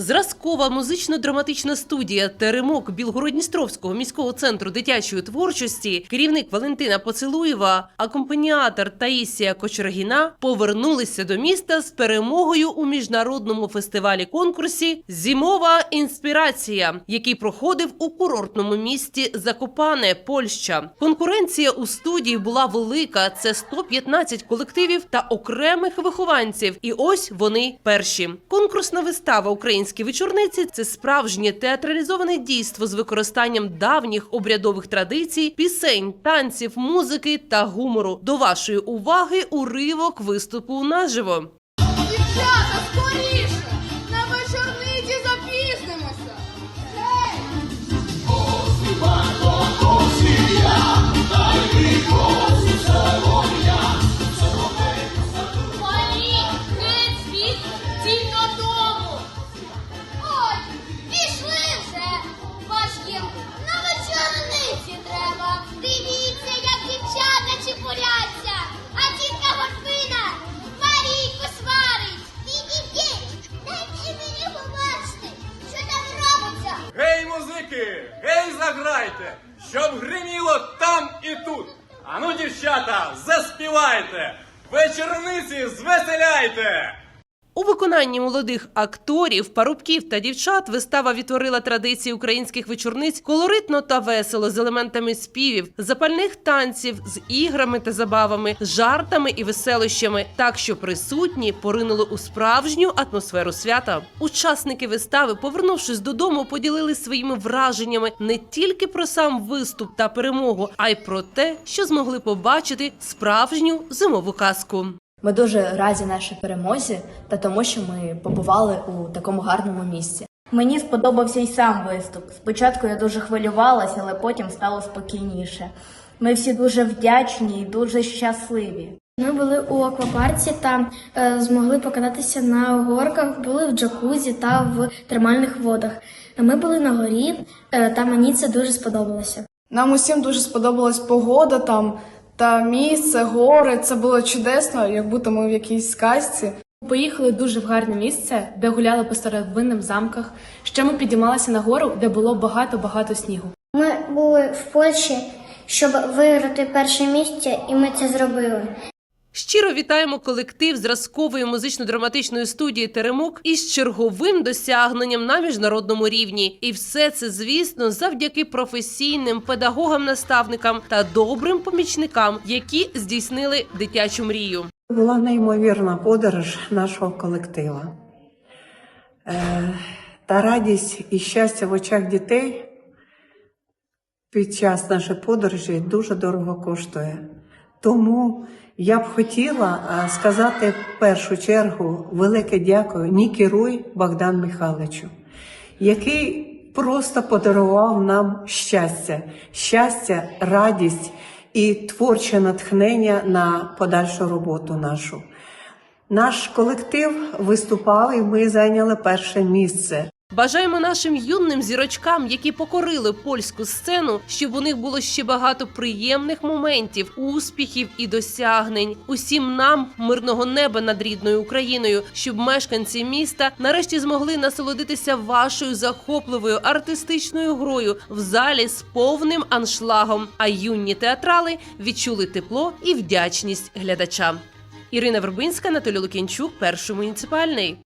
Зразкова музично-драматична студія Теремок Білгородністровського міського центру дитячої творчості, керівник Валентина Поцелуєва, акомпаніатор Таїсія Кочергіна повернулися до міста з перемогою у міжнародному фестивалі конкурсі Зімова інспірація, який проходив у курортному місті Закопане, Польща. Конкуренція у студії була велика. Це 115 колективів та окремих вихованців. І ось вони перші. Конкурсна вистава Українські вечорниці це справжнє театралізоване дійство з використанням давніх обрядових традицій, пісень, танців, музики та гумору. До вашої уваги уривок виступу наживо. Музики! Гей, заграйте! Щоб гриміло там і тут! Ану, дівчата, заспівайте! Вечорниці звеселяйте! У виконанні молодих акторів, парубків та дівчат вистава відтворила традиції українських вечорниць колоритно та весело з елементами співів, запальних танців, з іграми та забавами, жартами і веселощами, так що присутні поринули у справжню атмосферу свята. Учасники вистави, повернувшись додому, поділили своїми враженнями не тільки про сам виступ та перемогу, а й про те, що змогли побачити справжню зимову казку. Ми дуже раді нашій перемозі та тому, що ми побували у такому гарному місці. Мені сподобався й сам виступ. Спочатку я дуже хвилювалася, але потім стало спокійніше. Ми всі дуже вдячні і дуже щасливі. Ми були у аквапарці та е, змогли покататися на горках, були в джакузі та в термальних водах. Ми були на горі, е, та мені це дуже сподобалося. Нам усім дуже сподобалась погода там та місце, гори. Це було чудесно, як будто ми в якійсь сказці. Поїхали дуже в гарне місце, де гуляли по старовинним замках. Ще ми підіймалися на гору, де було багато-багато снігу. Ми були в Польщі, щоб виграти перше місце, і ми це зробили. Щиро вітаємо колектив зразкової музично-драматичної студії Теремок із черговим досягненням на міжнародному рівні. І все це, звісно, завдяки професійним педагогам-наставникам та добрим помічникам, які здійснили дитячу мрію. Була неймовірна подорож нашого колектива. Е, та радість і щастя в очах дітей під час нашої подорожі дуже дорого коштує. Тому я б хотіла е, сказати в першу чергу велике дякую Нікі Руй Богдан Михайловичу, який просто подарував нам щастя, щастя, радість і творче натхнення на подальшу роботу нашу. Наш колектив виступав і ми зайняли перше місце. Бажаємо нашим юним зірочкам, які покорили польську сцену, щоб у них було ще багато приємних моментів, успіхів і досягнень. Усім нам мирного неба над рідною Україною, щоб мешканці міста нарешті змогли насолодитися вашою захопливою артистичною грою в залі з повним аншлагом. А юні театрали відчули тепло і вдячність глядачам. Ірина Вербинська, Анатолій Лукінчук, перший муніципальний.